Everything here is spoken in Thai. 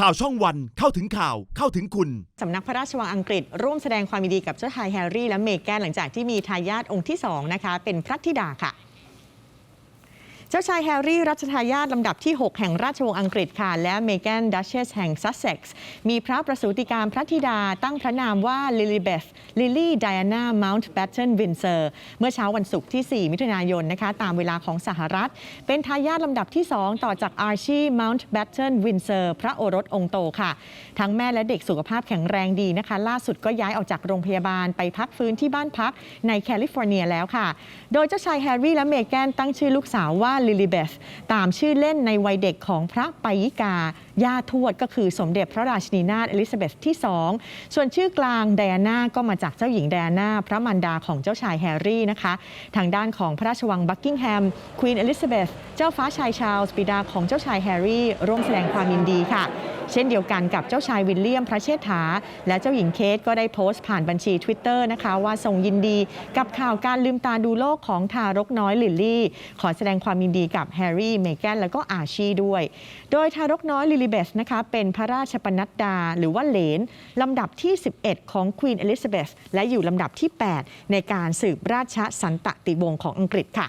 ข่าวช่องวันเข้าถึงข่าวเข้าถึงคุณ สำนักพระราชวังอังกฤษ ร่วมแสดงความยินดีกับเจ้าชายแฮร์รี่และเมแกนหลังจากที่มีทายาทองค์ที่ 2 นะคะ เป็นพระธิดาค่ะ จ้าชายแฮร์รี่รัชทายาทลำดับที่ 6 แห่งราชวงศ์อังกฤษค่ะ และเมแกนดัชเชสแห่งซัสเซ็กซ์มีพระประสูติการพระธิดาตั้งพระนามว่าลิลิเบธลิลี่ไดอาน่ามาวน์แบตเทนวินเซอร์เมื่อเช้าวันศุกร์ที่ 4 มิถุนายนนะคะ ตามเวลาของสหรัฐ เป็นทายาทลำดับที่ 2 ต่อจากอาร์ชีมาวน์แบตเทนวินเซอร์พระโอรสองค์โตค่ะ ทั้งแม่และเด็กสุขภาพแข็งแรงดีนะคะ ล่าสุดก็ย้ายออกจากโรงพยาบาลไปพักฟื้นที่บ้านพักในแคลิฟอร์เนียแล้วค่ะ โดยเจ้าชายแฮร์รี่และเมแกนตั้งชื่อลูกสาวว่าลิลิเบธตามชื่อเล่นในวัยเด็กของพระปายิกา ย่าทวดก็คือสมเด็จพระราชินีนาถเอลิซาเบธที่ 2 ส่วนชื่อกลางไดอาน่าก็มาจากเจ้าหญิงไดอาน่าพระมารดาของเจ้าชายแฮร์รี่นะคะ ทางด้านของพระราชวังบักกิงแฮมควีนเอลิซาเบธเจ้าฟ้าชายชาร์ลส์บิดาของเจ้าชายแฮร์รี่ ร่วมแสดงความยินดีค่ะ เช่นเดียวกันกับเจ้าชายวิลเลียมพระเชษฐา และเจ้าหญิงเคทก็ได้โพสต์ผ่านบัญชี Twitter นะคะ ว่าทรงยินดีกับข่าวการลืมตาดูโลกของทารกน้อยลิลลี่ ขอแสดงความยินดีกับแฮร์รี่เมแกนแล้วก็อาชีด้วย โดยทารกน้อยลิลิเบธนะคะเป็นพระราชปนัดดา หรือว่าเหลนลำดับที่ 11 ของควีนเอลิซาเบธและอยู่ลำดับที่ 8 ในการสืบราชสันตติวงศ์ของอังกฤษค่ะ